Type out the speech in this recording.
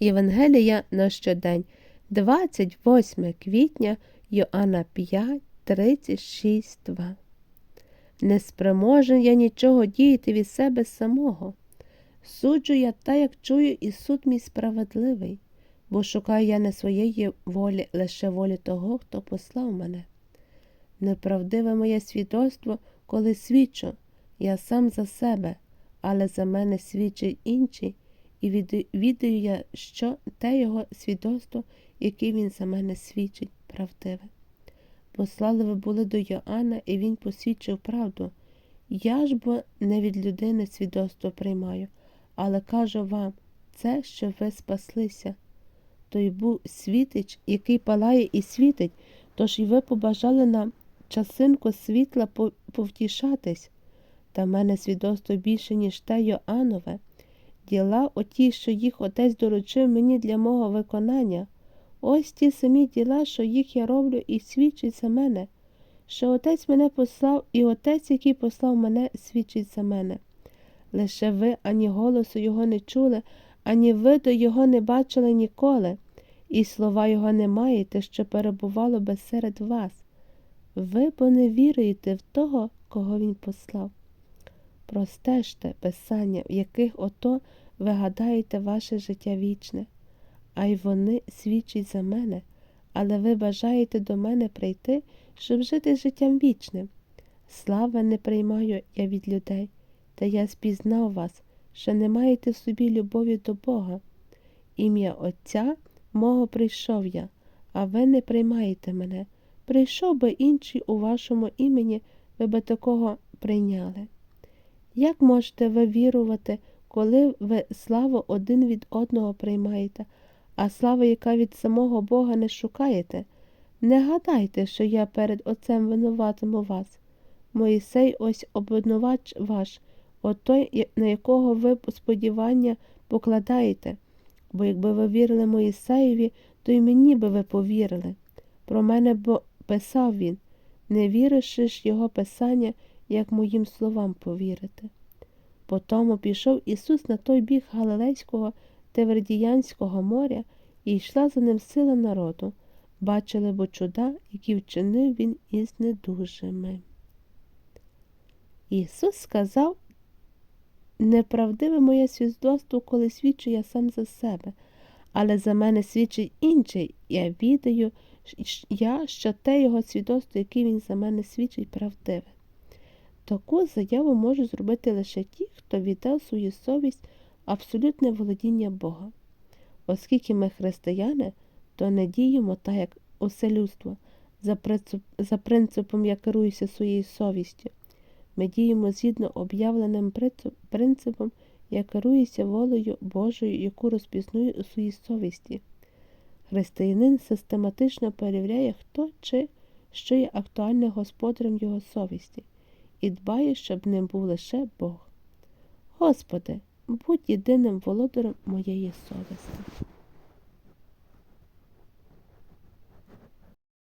Євангелія на щодень, 28 квітня, Йоанна 5, 36, 2. Не спроможен я нічого діяти від себе самого. Суджу я та, як чую, і суд мій справедливий, бо шукаю я не своєї волі, лише волі того, хто послав мене. Неправдиве моє свідоцтво, коли свідчу, я сам за себе, але за мене свідчить інший, і відаю я, що те його свідоцтво, яке він за мене свідчить, правдиве. Послали ви були до Йоанна, і він посвідчив правду. Я ж бо не від людини свідоцтво приймаю, але кажу вам, це, що ви спаслися. Той був світич, який палає і світить, тож і ви побажали нам часинку світла повтішатись. Та в мене свідоцтво більше, ніж те Йоаннове. Діла оті, що їх отець доручив мені для мого виконання. Ось ті самі діла, що їх я роблю, і свідчить за мене, що отець мене послав, і отець, який послав мене, свідчить за мене. Лише ви ані голосу його не чули, ані виду його не бачили ніколи, і слова його не маєте, що перебувало би серед вас. Ви бо не віруєте в того, кого він послав. Простежте писання, в яких ото ви гадаєте ваше життя вічне, а й вони свідчать за мене, але ви бажаєте до мене прийти, щоб жити життям вічним. Слава не приймаю я від людей, та я спізнав вас, що не маєте в собі любові до Бога. Ім'я Отця мого прийшов я, а ви не приймаєте мене. Прийшов би інший у вашому імені, ви би такого прийняли. Як можете ви вірувати, коли ви славу один від одного приймаєте, а славу, яка від самого Бога не шукаєте? Не гадайте, що я перед Отцем винуватиму вас. Моїсей ось обвинувач ваш, от той, на якого ви сподівання покладаєте. Бо якби ви вірили Моїсеєві, то й мені би ви повірили. Про мене бо писав він, не віриши ж його писання, як моїм словам повірити. Потому пішов Ісус на той бік Галилейського Тевердіянського моря і йшла за ним сила народу. Бачили бо чуда, які вчинив він із недужими. Ісус сказав неправдиве моє свідоцтво, коли свідчу я сам за себе, але за мене свідчить інший, я відаю, я, що те його свідоцтво, яке він за мене свідчить, правдиве. Таку заяву можуть зробити лише ті, хто віддав свою совість абсолютне володіння Бога. Оскільки ми християни, то не діємо так, як усе людство, за, принцип, за принципом я керуюся своєю совістю. Ми діємо згідно об'явленим принципом, я керуюся волею Божою, яку розпізную у своїй совісті. Християнин систематично перевіряє, хто чи що є актуальним господарем його совісті, і дбає, щоб ним був лише Бог. Господи, будь єдиним володарем моєї совісті.